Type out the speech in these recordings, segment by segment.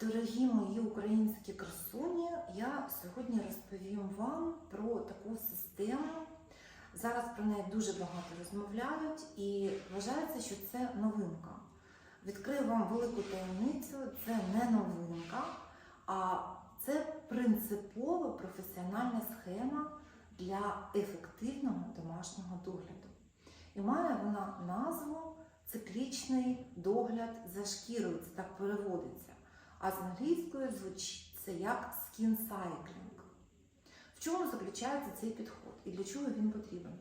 Дорогі мої українські красуні, я сьогодні розповім вам про таку систему. Зараз про неї дуже багато розмовляють і вважається, що це новинка. Відкрию вам велику таємницю, це не новинка, а це принципова професіональна схема для ефективного домашнього догляду. І має вона назву циклічний догляд за шкірою, це так переводиться. А з англійською звучить це як skin cycling. В чому заключається цей підход і для чого він потрібен?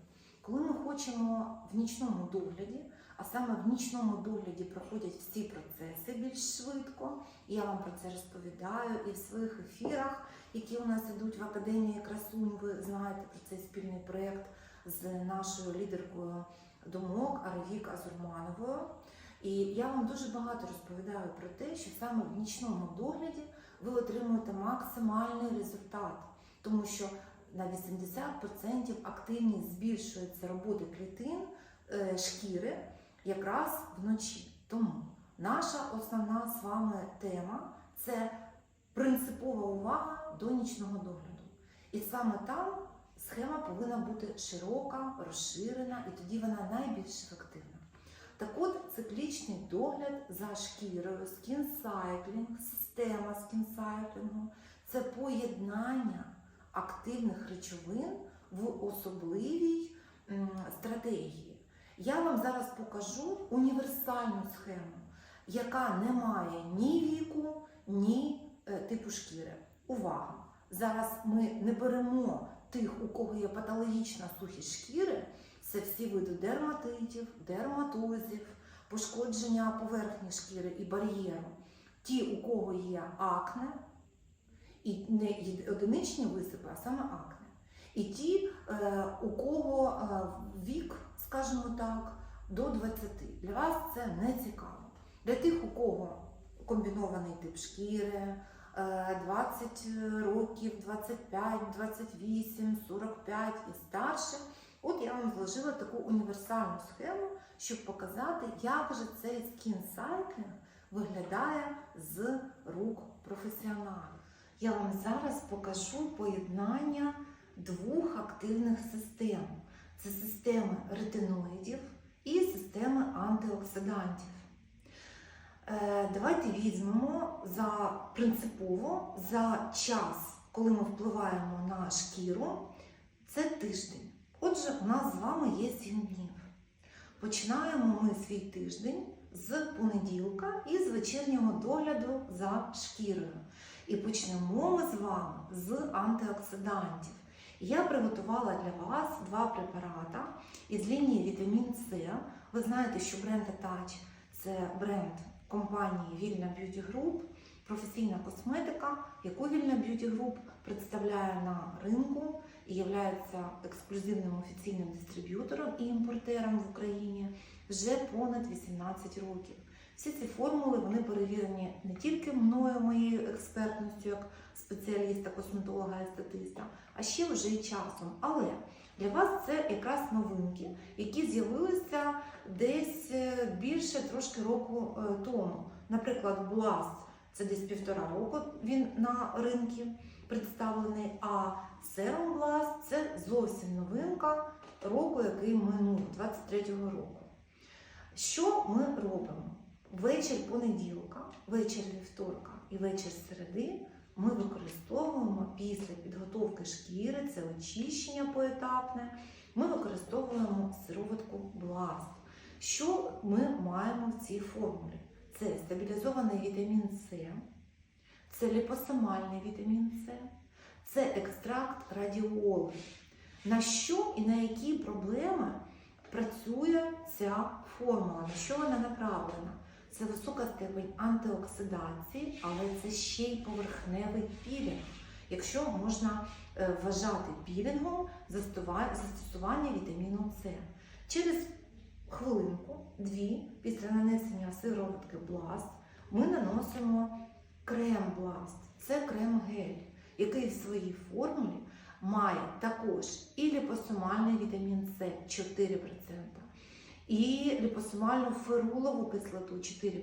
Коли ми хочемо в нічному догляді, а саме в нічному догляді проходять всі процеси більш швидко, і я вам про це розповідаю і в своїх ефірах, які у нас ідуть в Академії Красунь, ви знаєте про цей спільний проєкт з нашою лідеркою думок Аравік Азурмановою. І я вам дуже багато розповідаю про те, що саме в нічному догляді ви отримуєте максимальний результат, тому що на 80% активність збільшується роботи клітин е, шкіри якраз вночі. Тому наша основна з вами тема це принципова увага до нічного догляду. І саме там схема повинна бути широка, розширена, і тоді вона найбільш ефективна. Так от циклічний догляд за шкірою, cycling, система cycling – це поєднання активних речовин в особливій стратегії. Я вам зараз покажу універсальну схему, яка не має ні віку, ні е, типу шкіри. Увага! Зараз ми не беремо тих, у кого є патологічна сухість шкіри, це всі види дерматитів, дерматозів, пошкодження поверхні шкіри і бар'єру. Ті, у кого є акне, і не одиничні висипи, а саме акне. І ті, е, у кого е, вік, скажімо так, до 20. Для вас це не цікаво. Для тих, у кого комбінований тип шкіри, е, 20 років, 25, 28, 45 і старше. От я вам зложила таку універсальну схему, щоб показати, як же цей скін сайклінг виглядає з рук професіоналів. Я вам зараз покажу поєднання двох активних систем: це системи ретиноїдів і системи антиоксидантів. Е, Давайте візьмемо за принципово за час, коли ми впливаємо на шкіру, це тиждень. Отже, у нас з вами є 7 днів. Починаємо ми свій тиждень з понеділка і з вечірнього догляду за шкірою. І почнемо ми з вами з антиоксидантів. Я приготувала для вас два препарати із лінії Вітамін С. Ви знаєте, що бренд Attach – це бренд компанії Вільна Beauty Group, професійна косметика, яку Вільна Beauty Group представляє на ринку і є ексклюзивним офіційним дистриб'ютором і імпортером в Україні вже понад 18 років. Всі ці формули вони перевірені не тільки мною, моєю експертністю як спеціаліста, косметолога, естетиста, а ще вже й часом. Але для вас це якраз новинки, які з'явилися десь е, більше трошки року е, тому. Наприклад, Blast – це десь півтора року він на ринку представлений, а Serum Blast – це зовсім новинка року, який минув 23-го року. Що ми робимо? Вечір понеділка, вечір вівторка і вечір середи ми використовуємо після підготовки шкіри, це очищення поетапне. Ми використовуємо сироватку Blast. Що ми маємо в цій формулі? Це стабілізований вітамін С, це ліпосомальний вітамін С, це екстракт радіоли. На що і на які проблеми працює ця формула? На що вона направлена? Це висока степень антиоксидації, але це ще й поверхневий пілінг. Якщо можна е, вважати пілінгом застосування вітаміну С. Через хвилинку, дві, після нанесення сироватки Blast, ми наносимо крем Blast. Це крем-гель, який в своїй формулі має також і ліпосомальний вітамін С 4%, і ліпосомальну ферулову кислоту 4%,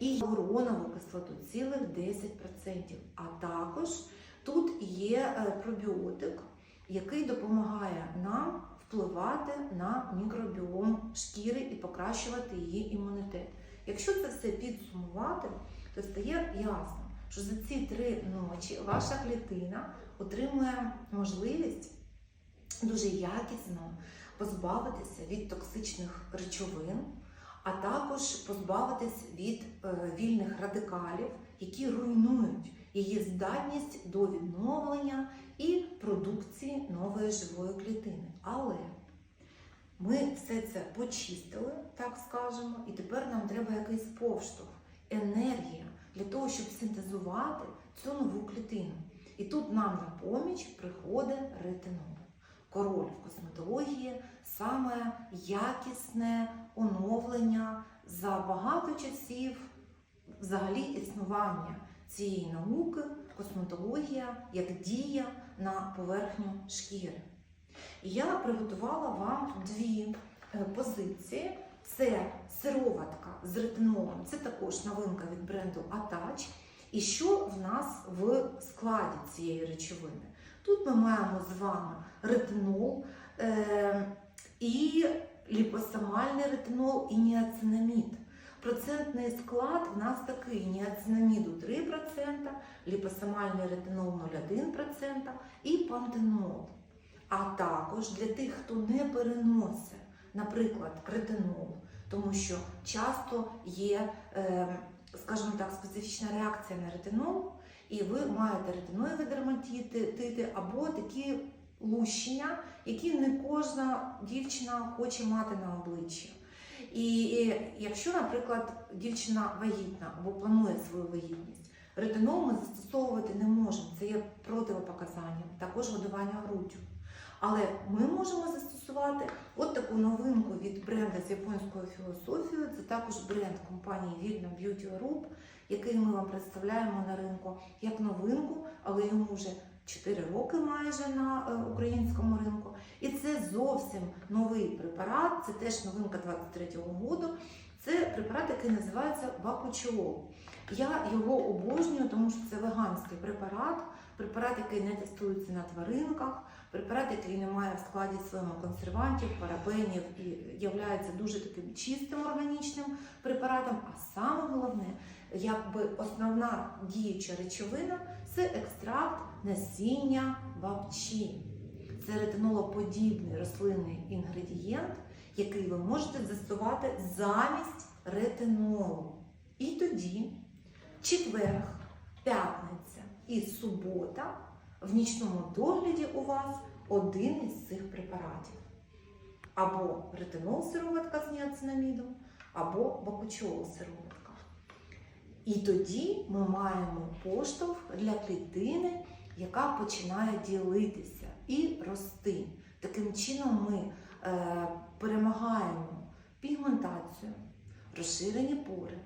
і гіалуронову кислоту цілих 10%. А також тут є е, пробіотик, який допомагає нам впливати на мікробіом шкіри і покращувати її імунітет. Якщо це все підсумувати, то стає ясно, що за ці три ночі ваша клітина отримує можливість дуже якісно позбавитися від токсичних речовин, а також позбавитись від е, вільних радикалів, які руйнують її здатність до відновлення і продукції нової живої клітини. Але ми все це почистили, так скажемо, і тепер нам треба якийсь повштовх, енергія для того, щоб синтезувати цю нову клітину. І тут нам на поміч приходить ретинол. Король в косметології саме якісне оновлення за багато часів взагалі існування цієї науки, косметологія як дія на поверхню шкіри. І я приготувала вам дві е, позиції. Це сироватка з ретинолом, це також новинка від бренду Attach. І що в нас в складі цієї речовини? Тут ми маємо з вами ретинол е, і ліпосомальний ретинол і ніацинамід. Процентний склад в нас такий: ніацинаміду 3%, ліпосомальний ретинол 0,1% і пантенол. А також для тих, хто не переносить, наприклад, ретинол, тому що часто є, е, скажімо так, специфічна реакція на ретинол, і ви маєте ретиноїві дерматити або такі лущення, які не кожна дівчина хоче мати на обличчі. І якщо, наприклад, дівчина вагітна або планує свою вагітність, ретинол ми застосовувати не можемо. Це є противопоказанням, також годування груддю. Але ми можемо застосувати от таку новинку від бренду з японською філософією. Це також бренд компанії Вільна Beauty Group, який ми вам представляємо на ринку як новинку, але йому вже 4 роки майже на е, українському ринку. І це зовсім новий препарат, це теж новинка 23-го року. Це препарат, який називається Бакучол. Я його обожнюю, тому що це веганський препарат, препарат, який не тестується на тваринках, препарат, який не має в складі своєму консервантів, парабенів і є дуже таким чистим органічним препаратом. А саме головне, якби основна діюча речовина це екстракт насіння бабчі. Це ретинолоподібний рослинний інгредієнт, який ви можете застосувати замість ретинолу. І тоді четверг, п'ятниця і субота в нічному догляді у вас один із цих препаратів. Або ретинол сироватка з ніацинамідом, або бакучова сироватка. І тоді ми маємо поштовх для клітини, яка починає ділитися і рости. Таким чином ми е, перемагаємо пігментацію, розширені пори,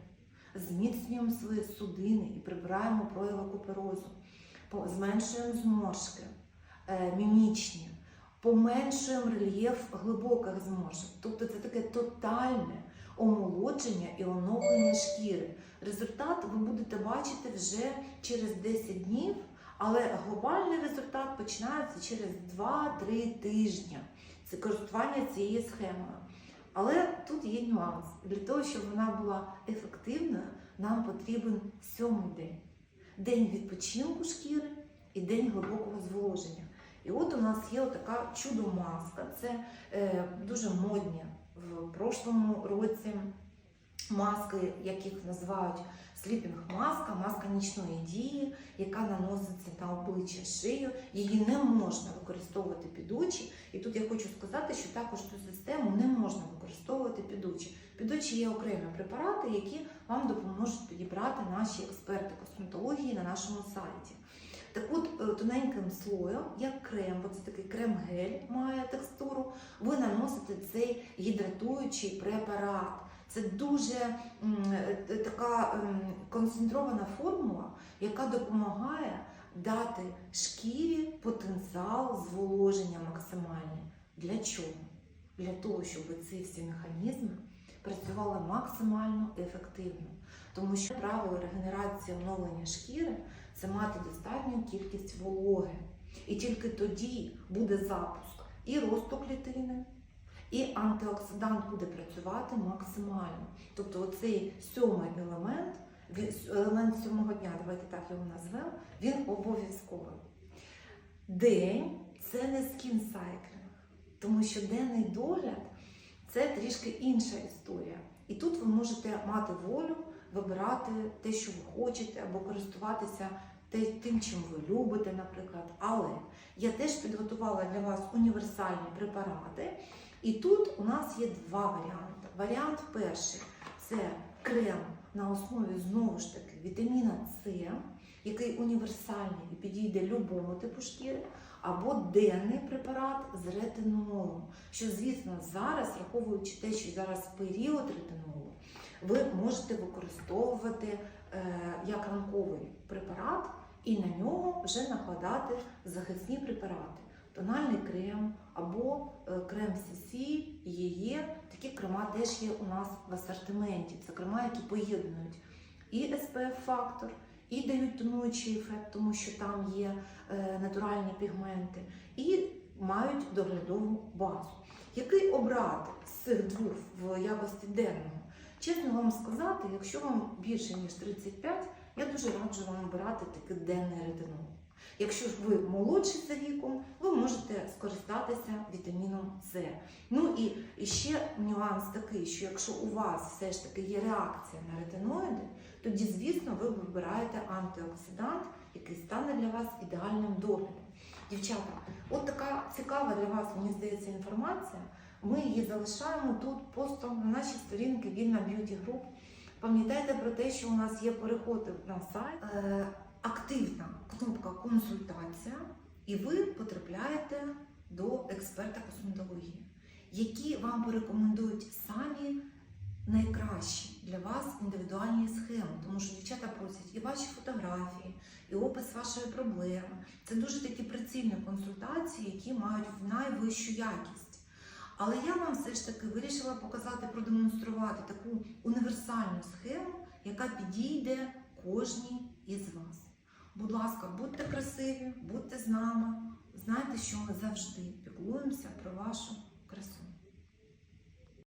зміцнюємо свої судини і прибираємо прояви куперозу, зменшуємо зморшки е, мімічні, поменшуємо рельєф глибоких зморшок. Тобто це таке тотальне омолодження і оновлення шкіри. Результат ви будете бачити вже через 10 днів. Але глобальний результат починається через 2-3 тижні. Це користування цією схемою. Але тут є нюанс. Для того, щоб вона була ефективною, нам потрібен сьомий день. День відпочинку шкіри і день глибокого зволоження. І от у нас є така чудо-маска. Це е, дуже модні в прошлому році маски, яких називають сліпінг маска, маска нічної дії, яка наноситься на обличчя шию. Її не можна використовувати під очі. І тут я хочу сказати, що також цю систему не можна використовувати під очі. Під очі є окремі препарати, які вам допоможуть підібрати наші експерти косметології на нашому сайті. Так от е, тоненьким слоєм, як крем, бо це такий крем-гель має текстуру, ви наносите цей гідратуючий препарат. Це дуже е, така ем, концентрована формула, яка допомагає дати шкірі потенціал зволоження максимальний. Для чого? для того, щоб ці всі механізми працювали максимально ефективно. Тому що правило регенерації оновлення шкіри це мати достатню кількість вологи. І тільки тоді буде запуск і росту клітини, і антиоксидант буде працювати максимально. Тобто оцей сьомий елемент, елемент сьомого дня, давайте так його назвемо, він обов'язковий. День це не скін-сайклінг, тому що денний догляд це трішки інша історія. І тут ви можете мати волю вибирати те, що ви хочете, або користуватися тим, чим ви любите, наприклад. Але я теж підготувала для вас універсальні препарати. І тут у нас є два варіанти. Варіант перший це крем на основі знову ж таки вітаміна С, який універсальний і підійде любому типу шкіри, або денний препарат з ретинолом. Що, звісно, зараз, враховуючи те, що зараз період ретинолу, ви можете використовувати е, як ранковий препарат і на нього вже накладати захисні препарати. Тональний крем або е, крем CC, ЄЄ. Такі крема теж є у нас в асортименті. Це крема, які поєднують і SPF-фактор, і дають тонуючий ефект, тому що там є е, натуральні пігменти, і мають доглядову базу. Який обрати з цих двох в якості денного? Чесно вам сказати, якщо вам більше ніж 35, я дуже раджу вам обирати такий денний ретинол. Якщо ж ви молодші за віком, ви можете скористатися вітаміном С. Ну і, і ще нюанс такий, що якщо у вас все ж таки є реакція на ретиноїди, тоді, звісно, ви вибираєте антиоксидант, який стане для вас ідеальним доглядом. Дівчата, от така цікава для вас, мені здається, інформація. Ми її залишаємо тут постом на нашій сторінці Вільна Б'юті Груп. Пам'ятайте про те, що у нас є переходи на сайт, е, активна кнопка консультація, і ви потрапляєте до експерта косметології, які вам порекомендують самі найкращі для вас індивідуальні схеми, тому що дівчата просять і ваші фотографії, і опис вашої проблеми. Це дуже такі прицільні консультації, які мають найвищу якість. Але я вам все ж таки вирішила показати, продемонструвати таку універсальну схему, яка підійде кожній із вас. Будь ласка, будьте красиві, будьте з нами. Знайте, що ми завжди піклуємося про вашу красу.